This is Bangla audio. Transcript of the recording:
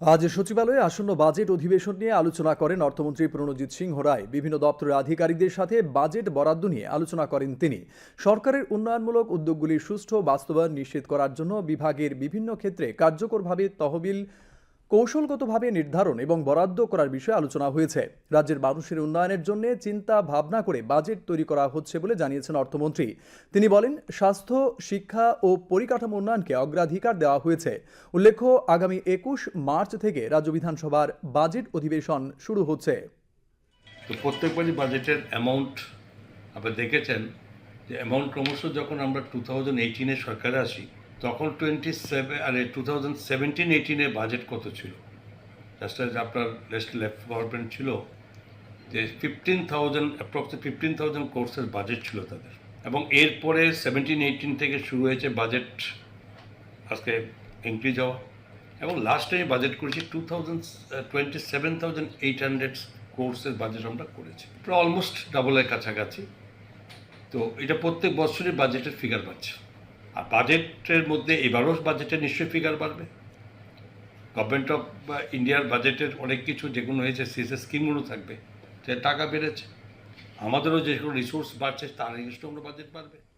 আজ সচিবালয়ে আসন্ন বাজেট অধিবেশন নিয়ে আলোচনা করেন অর্থমন্ত্রী প্রণজিৎ সিংহ রায়। বিভিন্ন দপ্তরের আধিকারিকদের সাথে বাজেট বরাদ্দ নিয়ে আলোচনা করেন তিনি। সরকারের উন্নয়নমূলক উদ্যোগগুলির সুষ্ঠু বাস্তবায়ন নিশ্চিত করার জন্য বিভাগের বিভিন্ন ক্ষেত্রে কার্যকরভাবে তহবিল কৌশলগতভাবে নির্ধারণ এবং বরাদ্দ করার বিষয়ে আলোচনা হয়েছে। রাজ্যের মানুষের উন্নয়নের জন্য চিন্তা ভাবনা করে বাজেট তৈরি করা হচ্ছে বলে জানিয়েছেন অর্থমন্ত্রী। তিনি বলেন, স্বাস্থ্য, শিক্ষা ও পরিকাঠামো উন্নয়নকে অগ্রাধিকার দেওয়া হয়েছে। উল্লেখ্য, আগামী একুশ মার্চ থেকে রাজ্য বিধানসভার বাজেট অধিবেশন শুরু হচ্ছে। তো প্রত্যেকবারই বাজেটের অ্যামাউন্ট আপনি দেখেছেন যে অ্যামাউন্ট ক্রমশ যখন আমরা টু থাউজেন্ড এইটিনে সরকারে আসি তখন টোয়েন্টি সেভেন আরে টু থাউজেন্ড সেভেন্টিন এইটিনে বাজেট কত ছিল? জাস্ট আপনার লেস্ট লেফট গভর্নমেন্ট ছিল, যে fifteen thousand approx fifteen thousand কোর্সের বাজেট ছিল তাদের। এবং এরপরে সেভেন্টিন এইটিন থেকে শুরু হয়েছে বাজেট আজকে ইনক্রিজ হওয়া। এবং লাস্ট আমি বাজেট করেছি two thousand twenty seven thousand eight hundred কোর্সের বাজেট আমরা করেছি। প্রায় অলমোস্ট ডাবলের কাছাকাছি। তো এটা প্রত্যেক বছরই বাজেটের ফিগার বাড়ছে। আর বাজেটের মধ্যে এবারও বাজেটে নিশ্চয়ই ফিগার বাড়বে। গভর্নমেন্ট অফ ইন্ডিয়ার বাজেটের অনেক কিছু যেগুলো হয়েছে সিএসএ স্কিমগুলো থাকবে সে টাকা বেড়েছে। আমাদেরও যেগুলো রিসোর্স বাড়ছে, তার নির্দিষ্ট বাজেট বাড়বে।